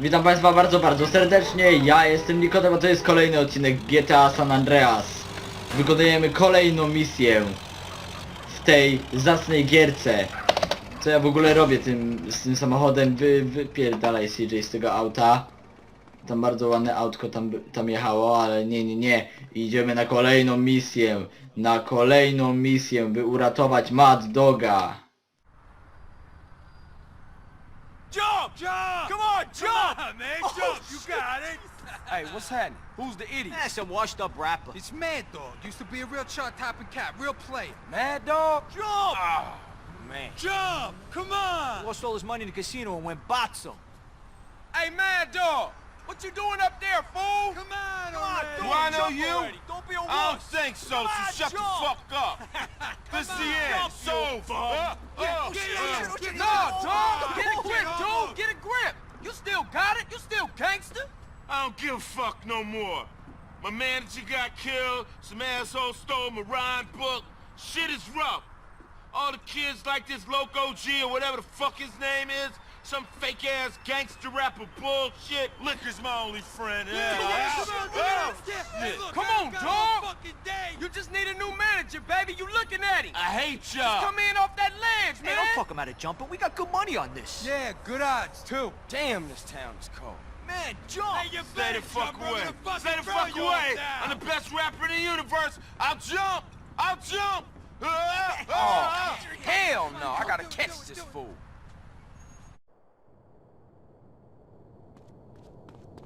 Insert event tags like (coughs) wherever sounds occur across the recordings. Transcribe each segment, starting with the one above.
Witam Państwa bardzo, bardzo serdecznie. Ja jestem Nikodem, a to jest kolejny odcinek GTA San Andreas. Wykonujemy kolejną misję w tej zacnej gierce. Co ja w ogóle robię tym, z tym samochodem? Wy, wypierdalaj CJ z tego auta. Tam bardzo ładne autko tam, tam jechało, ale nie, nie, nie. Idziemy na kolejną misję. Na kolejną misję, by uratować Mad Doga. Jump! Jump! Come on, jump! Come on, man, oh, jump! You got it! Hey, what's happening? Who's the idiot? That's some washed up rapper. It's Mad Dog. Used to be a real chart topping cat, real player. Mad Dog? Jump! Oh, man. Jump! Come on! Lost all his money in the casino and went botzo. Hey, Mad Dog! What you doing up there, fool? Come on, Come on, Do I know you? already. Don't be a I don't think so, Come so on, shut jump. the fuck up. this is the end. So, uh, uh, Yeah, get it, get no, dog! Get a grip, dude! Get a grip! You still got it? You still gangster? I don't give a fuck no more. My manager got killed. Some asshole stole my rhyme book. Shit is rough. All the kids like this Loco G or whatever the fuck his name is. Some fake ass gangster rapper bullshit. Liquor's my only friend. Yeah. Yeah. Come on, dog! You just need a new manager, baby. You looking at him. I hate y'all. Come in off that ledge, Hey, man. don't fuck him out of jumping. We got good money on this. Yeah, good odds, too. Damn, this town is cold. Man, jump! Hey, you Stay the fuck jump, I'm away. gonna Stay the fuck away. upside. I'm the best rapper in the universe. I'll jump. I'll jump. (laughs) Ah, Oh, ah, ah. hell no. I gotta catch this fool.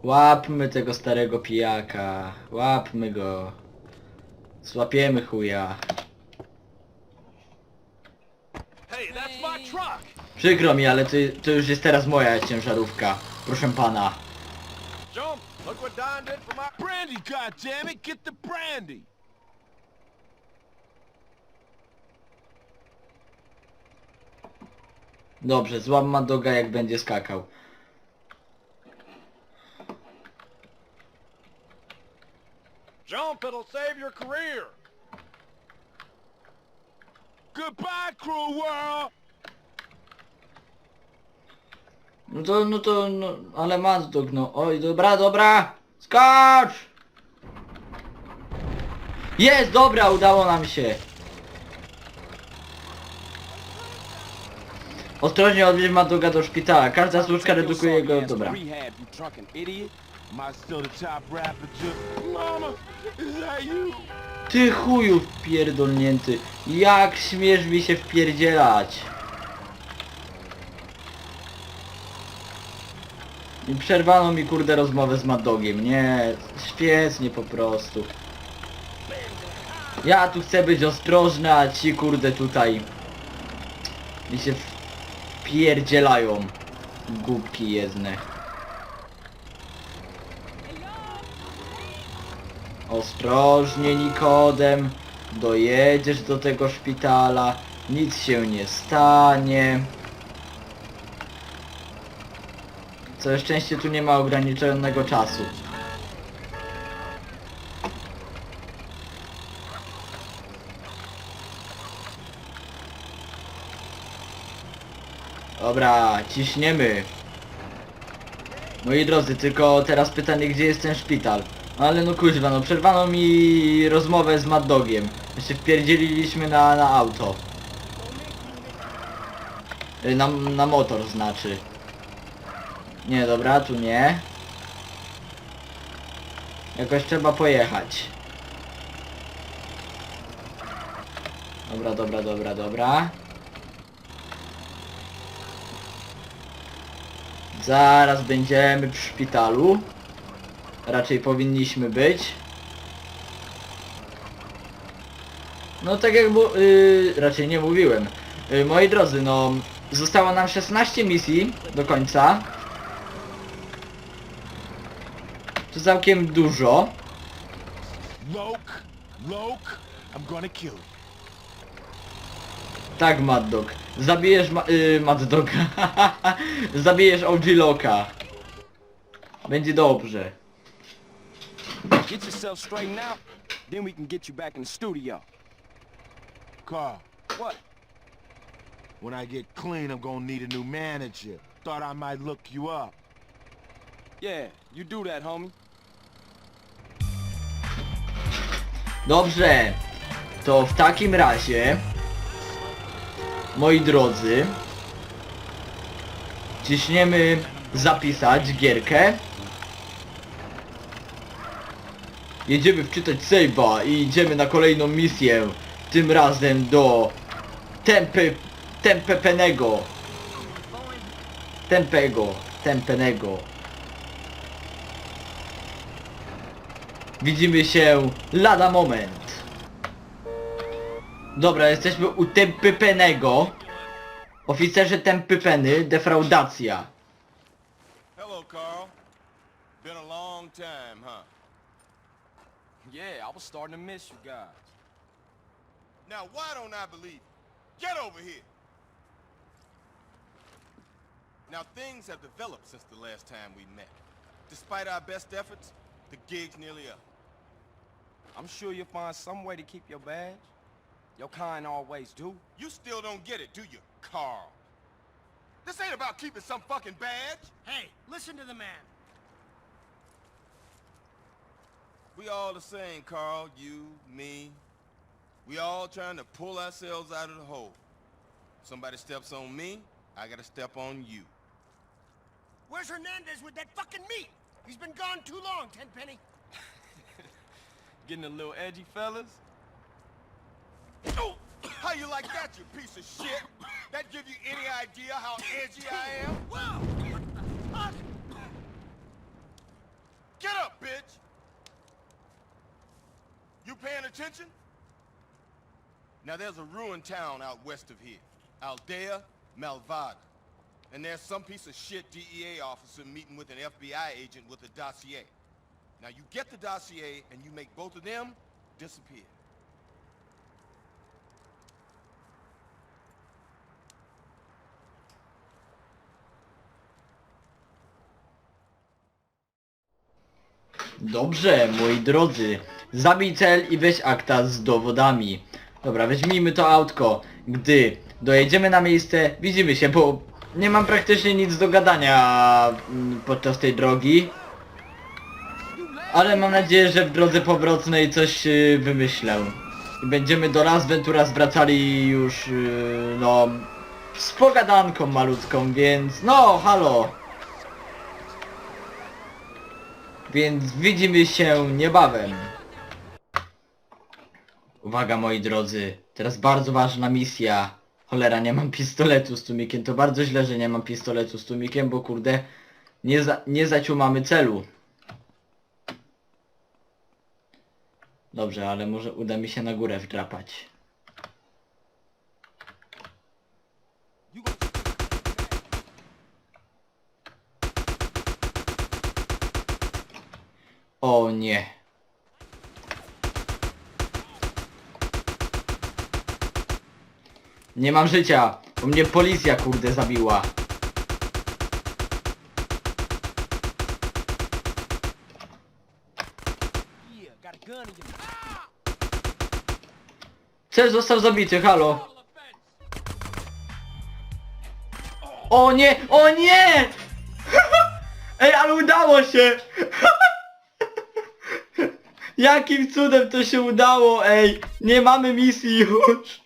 Łapmy tego starego pijaka. Łapmy go. Złapiemy chuja. Hey, that's my truck. Przykro mi, ale to, to już jest teraz moja ciężarówka. Proszę pana. Jump. Look what Don did for my brandy. God damn it, get the brandy. Dobrze, złam Madoga jak będzie skakał. Jump, it'll save your career. Goodbye, cruel world. No to, no to, no, ale Madog, no. Oj, dobra, dobra! Skacz! Jest, dobra, udało nam się. Ostrożnie odwieź Madoga do szpitala. Każda służka redukuje jego, dobra. Ty chuju pierdolnięty. Jak śmiesz mi się wpierdzielać? I przerwano mi kurde rozmowę z Madogiem. Nie, świetnie po prostu. Ja tu chcę być ostrożny, a ci kurde tutaj mi się wpierdzielają. Głupki jezdne. Ostrożnie Nikodem, dojedziesz do tego szpitala, nic się nie stanie. Całe szczęście tu nie ma ograniczonego czasu. Dobra, ciśniemy. Moi drodzy, tylko teraz pytanie, gdzie jest ten szpital? Ale no kuźwa, no przerwano mi rozmowę z Mad Dogiem. Jeszcze wpierdzieliliśmy na, na auto. Y, Na, na motor znaczy. Nie, dobra, tu nie. Jakoś trzeba pojechać. Dobra, dobra, dobra, dobra. Zaraz będziemy w szpitalu. Raczej powinniśmy być. No tak jak mu, yy, raczej nie mówiłem. Yy, moi drodzy, no zostało nam 16 misji do końca. To całkiem dużo. Loke, Loke, I'm gonna kill. Tak, Mad Dog. Zabijesz ma yy, Mad Doga. (laughs) Zabijesz OG Loka. Będzie dobrze. Get yourself straightened out, then we can get you back in the studio. Carl, What? when I get clean, I'm gonna need a new manager. Thought I might look you up. Yeah, you do that, homie. Dobrze, to w takim razie, moi drodzy, ciśniemy zapisać gierkę. Jedziemy wczytać save'a i idziemy na kolejną misję, tym razem do Tempe, Tempepenego. Tempego, Tempenego. Widzimy się lada moment. Dobra, jesteśmy u Tempypenego. Oficerze Tempypeny, defraudacja. Hello, Carl. Been a long time, huh? Yeah, I was starting to miss you guys. Now, why don't I believe you? Get over here. Now, things have developed since the last time we met. Despite our best efforts, the gig's nearly up. I'm sure you'll find some way to keep your badge. Your kind always do. You still don't get it, do you, Carl? This ain't about keeping some fucking badge. Hey, listen to the man. We all the same, Carl. You, me. We all trying to pull ourselves out of the hole. Somebody steps on me, I gotta step on you. Where's Hernandez with that fucking meat? He's been gone too long, Tenpenny. (laughs) Getting a little edgy, fellas? Oh, (coughs) how you like that, you piece of shit? (coughs) That give you any idea how edgy I am? Whoa! Get up, bitch! You paying attention? Now there's a ruined town out west of here. Aldea Malvada. And there's some piece of shit DEA officer meeting with an FBI agent with a dossier. Now you get the dossier and you make both of them disappear. Dobrze, moi drodzy. Zabij cel i weź akta z dowodami. Dobra, weźmijmy to autko. Gdy dojedziemy na miejsce, widzimy się, bo nie mam praktycznie nic do gadania mm, podczas tej drogi. Ale mam nadzieję, że w drodze powrotnej coś yy, wymyślę. I będziemy do Las Venturas wracali już, yy, no, z pogadanką malutką, więc no, halo. Więc widzimy się niebawem. Uwaga moi drodzy, teraz bardzo ważna misja. Cholera, nie mam pistoletu z tłumikiem. To bardzo źle, że nie mam pistoletu z tłumikiem, bo kurde, nie, za, nie zaciumamy celu. Dobrze, ale może uda mi się na górę wdrapać. O nie. Nie mam życia, bo mnie policja kurde zabiła. Cel został zabity, halo. O nie, o nie! (laughs) Ej, ale udało się! (laughs) Jakim cudem to się udało, ej! Nie mamy misji już!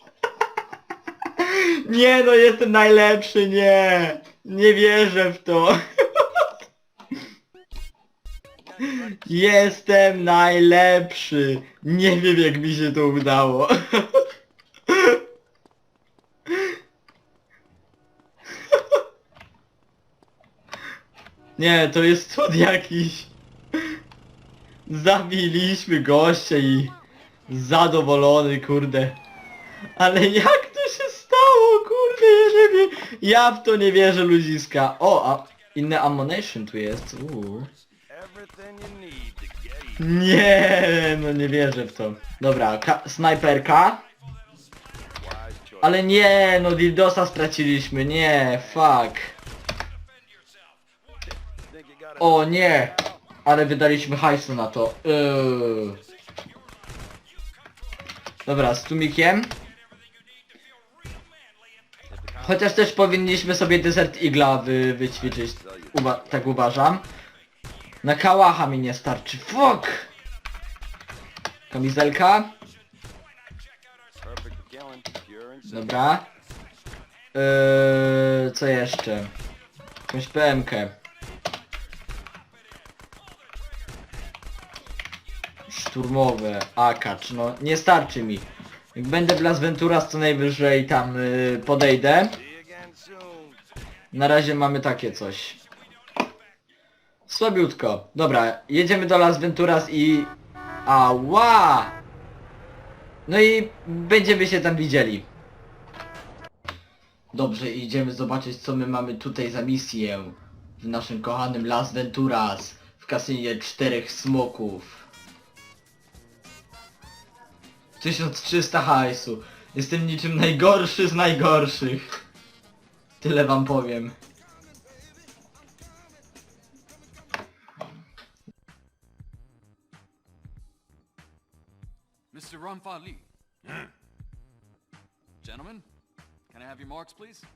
Nie no, jestem najlepszy, nie! Nie wierzę w to! (laughs) Jestem najlepszy! Nie wiem jak mi się to udało. (laughs) Nie, to jest cud jakiś. Zabiliśmy gościa i zadowolony, kurde. Ale jak Ja w to nie wierzę, ludziska. O, a inne ammunition tu jest. Uuu. Nie, no nie wierzę w to. Dobra, ka snajperka. Ale nie, no Dildosa straciliśmy, nie, fuck. O nie, ale wydaliśmy hajsu na to. Yy. Dobra, z tumikiem. Chociaż też powinniśmy sobie Desert Igla wy wyćwiczyć, tak uważam. Na kałacha mi nie starczy. Fuck! Kamizelka. Dobra. Yy, co jeszcze? Jakąś PMK. Szturmowe, akacz, no nie starczy mi. Jak będę w Las Venturas, to najwyżej tam yy, podejdę. Na razie mamy takie coś. Słabiutko. Dobra, jedziemy do Las Venturas i... Ała! No i będziemy się tam widzieli. Dobrze, idziemy zobaczyć co my mamy tutaj za misję. W naszym kochanym Las Venturas. W kasynie czterech smoków. 1300 hajsu. Jestem niczym najgorszy z najgorszych. Tyle wam powiem. Mr. Ronfa Lee. Gentlemen, can I have your marks, please?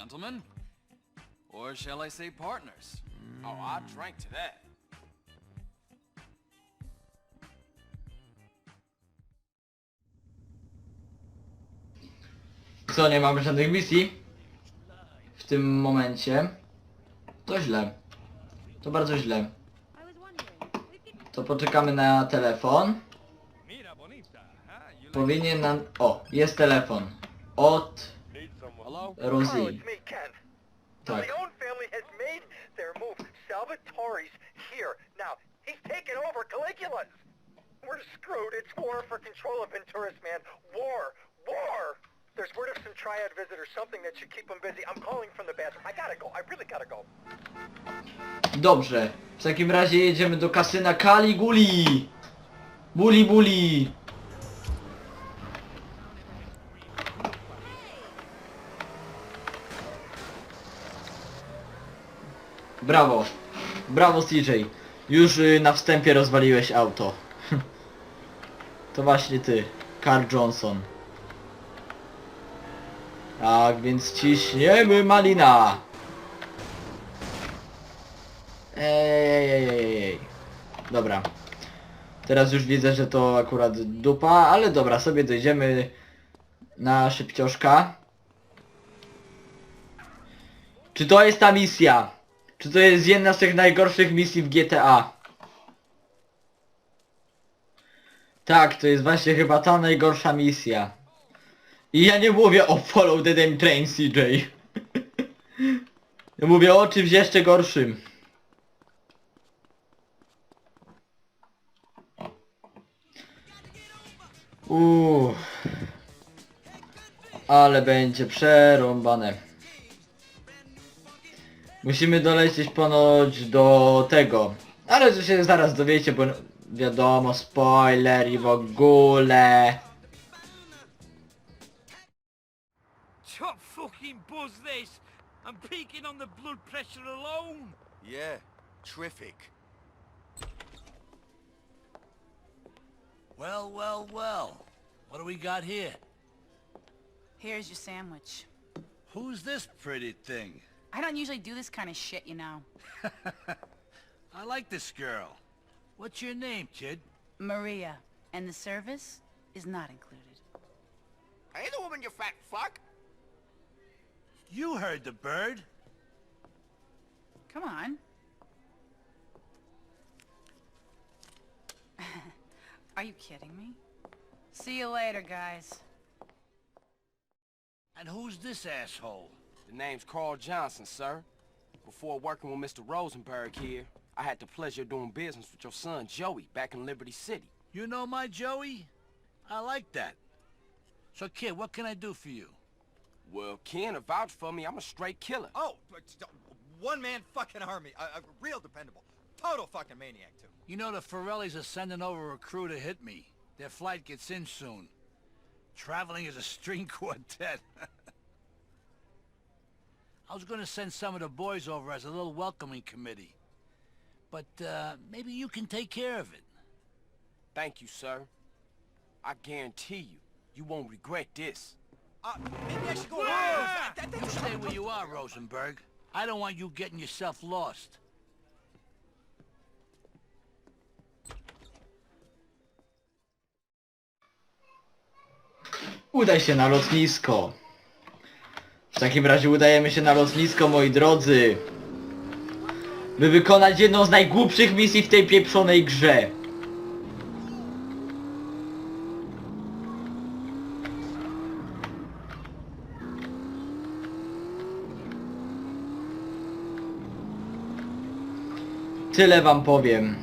Gentlemen, or shall I say partners? Oh, I drank to that. Co, nie mamy żadnych misji? W tym momencie. To źle. To bardzo źle. To poczekamy na telefon. Powinien nam... O, jest telefon. Od Hello? Rosie. me, Ken. Tak. Leone family has made their move. Salvatore's here. Now, he's taken over Caligula's. We're screwed. It's war for control of man. War. War. There's word of some triad visit or something that should keep him busy. I'm calling from the bathroom. I gotta go. I really gotta go. Dobrze. W takim razie jedziemy do kasyna Caliguli. Buli buli. Brawo. Brawo CJ. Już y, na wstępie rozwaliłeś auto. (laughs) To właśnie ty, Carl Johnson. Tak, więc ciśniemy malina. Ej, ej, ej, ej. Dobra. Teraz już widzę, że to akurat dupa, ale dobra, sobie dojdziemy na szybcioszka. Czy to jest ta misja? Czy to jest jedna z tych najgorszych misji w GTA? Tak, to jest właśnie chyba ta najgorsza misja. I ja nie mówię o Follow the Damn Train CJ. (laughs) ja mówię o czymś jeszcze gorszym. Uuu. Ale będzie przerąbane. Musimy dolecieć ponoć do tego. Ale to się zaraz dowiecie, bo wiadomo, spoiler i w ogóle. Top fucking buzz this! I'm peaking on the blood pressure alone! Yeah, terrific. Well, well, well. What do we got here? Here's your sandwich. Who's this pretty thing? I don't usually do this kind of shit, you know. (laughs) I like this girl. What's your name, kid? Maria. And the service is not included. Hey, the woman, you fat fuck. You heard the bird. Come on. (laughs) Are you kidding me? See you later, guys. And who's this asshole? The name's Carl Johnson, sir. Before working with Mr. Rosenberg here, I had the pleasure of doing business with your son, Joey, back in Liberty City. You know my Joey? I like that. So, kid, what can I do for you? Well, Ken, to vouch for me, I'm a straight killer. Oh, but one-man fucking army. A, a real dependable. Total fucking maniac, too. You know the Forellis are sending over a crew to hit me. Their flight gets in soon. Traveling as a string (laughs) quartet. (laughs) I was gonna send some of the boys over as a little welcoming committee. But, uh, maybe you can take care of it. Thank you, sir. I guarantee you, you won't regret this. Uh, maybe I should go. Yeah! That- You stay where you are, Rosenberg. I don't want you getting yourself lost. Udaj się na lotnisko. W takim razie udajemy się na lotnisko, moi drodzy. By wykonać jedną z najgłupszych misji w tej pieprzonej grze. Tyle wam powiem.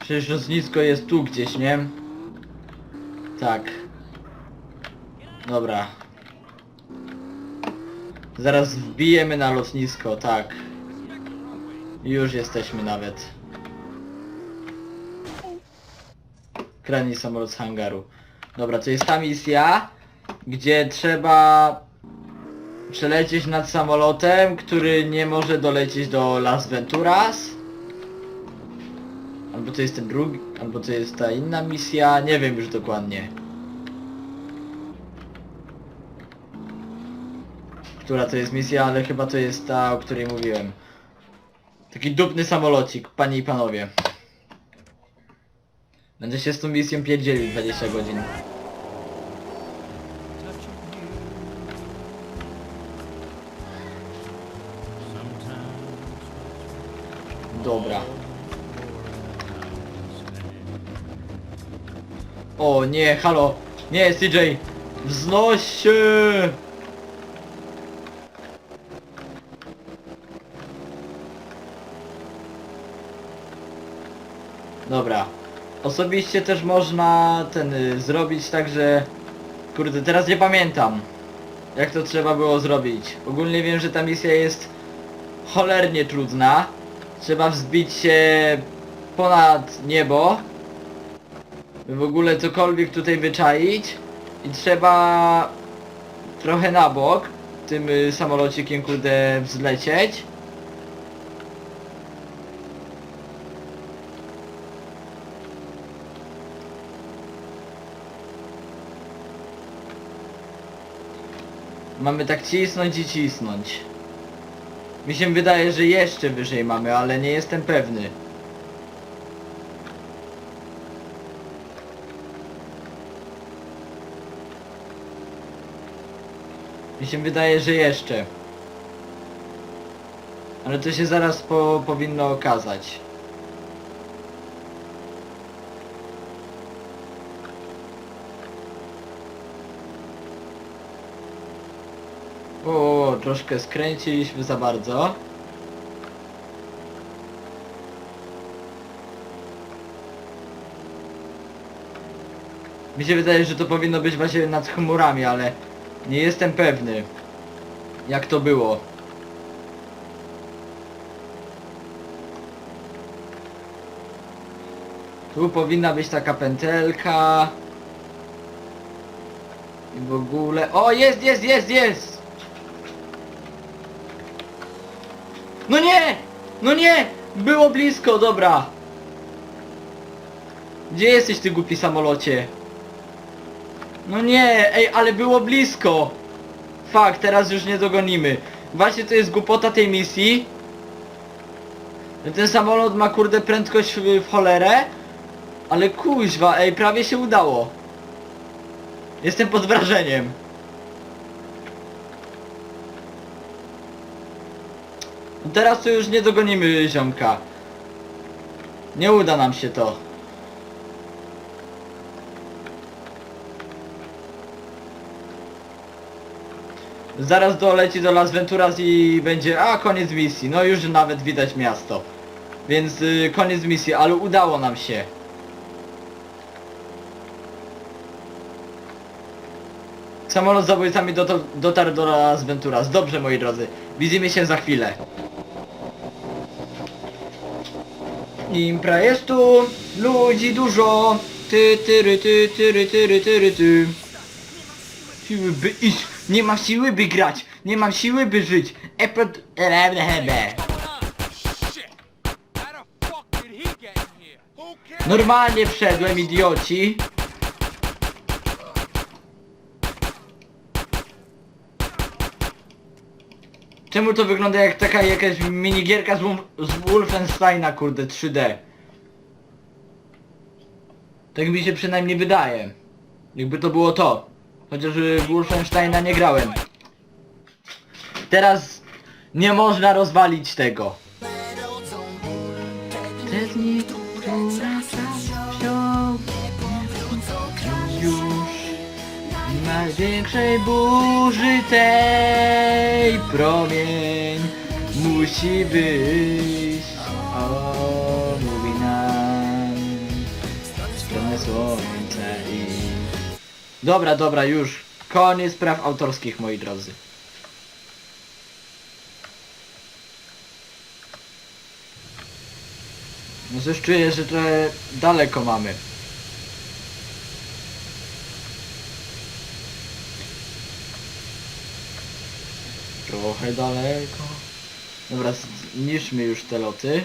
Przecież lotnisko jest tu gdzieś, nie? Tak. Dobra. Zaraz wbijemy na lotnisko, tak. Już jesteśmy nawet. Krani samolot z hangaru. Dobra, to jest ta misja, gdzie trzeba przelecieć nad samolotem, który nie może dolecieć do Las Venturas. Albo to jest ten drugi, albo to jest ta inna misja, nie wiem już dokładnie. Która to jest misja, ale chyba to jest ta, o której mówiłem. Taki dupny samolocik, panie i panowie. Będę się z tą misją pierdzielił 20 godzin. Dobra. O nie, halo! Nie, CJ! Wznoś się! Dobra. Osobiście też można ten y, zrobić tak, że... Kurde, teraz nie pamiętam. Jak to trzeba było zrobić. Ogólnie wiem, że ta misja jest cholernie trudna. Trzeba wzbić się ponad niebo. By w ogóle cokolwiek tutaj wyczaić. I trzeba trochę na bok tym y, samolocikiem kurde wzlecieć. Mamy tak cisnąć i cisnąć. Mi się wydaje, że jeszcze wyżej mamy, ale nie jestem pewny. Mi się wydaje, że jeszcze. Ale to się zaraz po, powinno okazać. O, troszkę skręciliśmy za bardzo. Mi się wydaje, że to powinno być właśnie nad chmurami, ale nie jestem pewny jak to było. Tu powinna być taka pętelka. I w ogóle... O, jest, jest, jest, jest! No nie! No nie! Było blisko, dobra. Gdzie jesteś ty głupi samolocie? No nie, ej, ale było blisko. Fak, teraz już nie dogonimy. Właśnie to jest głupota tej misji. Ten samolot ma kurde prędkość w, w cholerę. Ale kuźwa, ej, prawie się udało. Jestem pod wrażeniem. Teraz to już nie dogonimy ziomka. Nie uda nam się to. Zaraz doleci do Las Venturas i będzie, a koniec misji. No już nawet widać miasto. Więc y, koniec misji, ale udało nam się. Samolot z zabójcami dotarł do Las Venturas. Dobrze moi drodzy, widzimy się za chwilę. Impra jest tu, ludzi dużo. Ty, tyry, ty, tyry, tyry, tyry, ty. Siły by iść, nie ma siły by grać, nie mam siły by żyć. Epod... Normalnie wszedłem, idioci. Czemu to wygląda jak taka jakaś minigierka z, z Wolfensteina, kurde, 3D? Tak mi się przynajmniej wydaje. Jakby to było to. Chociaż y, w Wolfensteina nie grałem. Teraz nie można rozwalić tego. Największej burzy tej promień musi być O, mówi nam stronę słońca i... Dobra, dobra, już. Koniec praw autorskich, moi drodzy. No coś czuję, że trochę daleko mamy. Trochę daleko. Dobra, zniszczmy już te loty.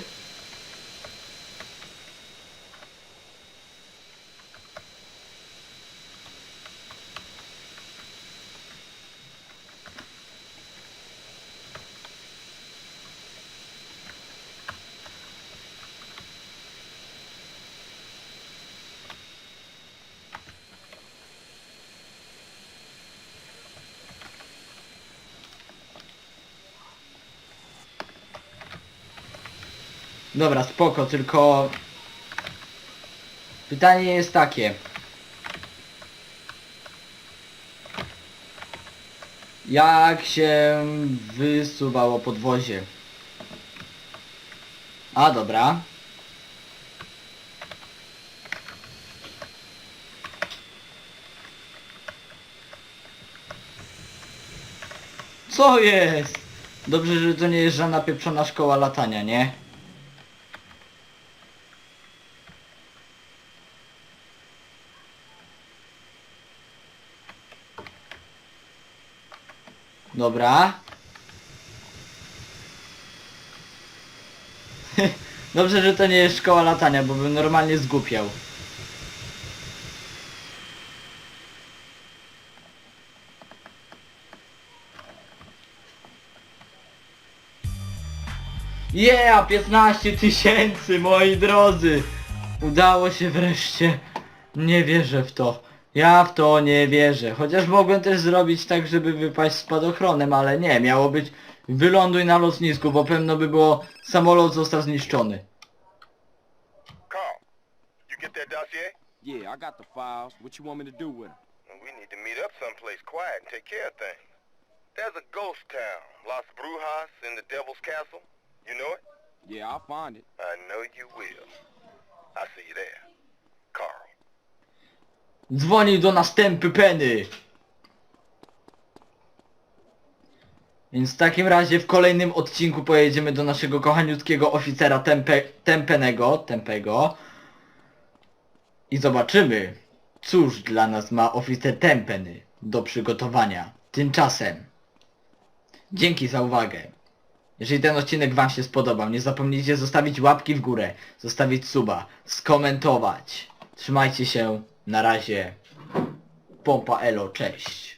Dobra, spoko, tylko... Pytanie jest takie. Jak się wysuwało podwozie? A, dobra. Co jest? Dobrze, że to nie jest żadna pieprzona szkoła latania, nie? Dobra. (laughs) Dobrze, że to nie jest szkoła latania, bo bym normalnie zgłupiał. Yeah, 15 tysięcy, moi drodzy! Udało się wreszcie. Nie wierzę w to. Ja w to nie wierzę. Chociaż mogłem też zrobić tak, żeby wypaść spadochronem, ale nie. Miało być wyląduj na lotnisku, bo pewno by było samolot został zniszczony. Carl, you get that dossier? Yeah, I got the files. What you want me to do with them? We need to meet up someplace quiet and take care of things. There's a ghost town, Las Brujas in the Devil's Castle. You know it? Yeah, I'll find it. I know you will. I'll see you there. Carl. Dzwoni do następy Penny. Więc w takim razie w kolejnym odcinku pojedziemy do naszego kochaniutkiego oficera Tempe, Tempenego, Tempego i zobaczymy, cóż dla nas ma oficer Tempeny do przygotowania. Tymczasem, dzięki za uwagę. Jeżeli ten odcinek Wam się spodobał, nie zapomnijcie zostawić łapki w górę, zostawić suba, skomentować. Trzymajcie się, na razie pompa elo, cześć.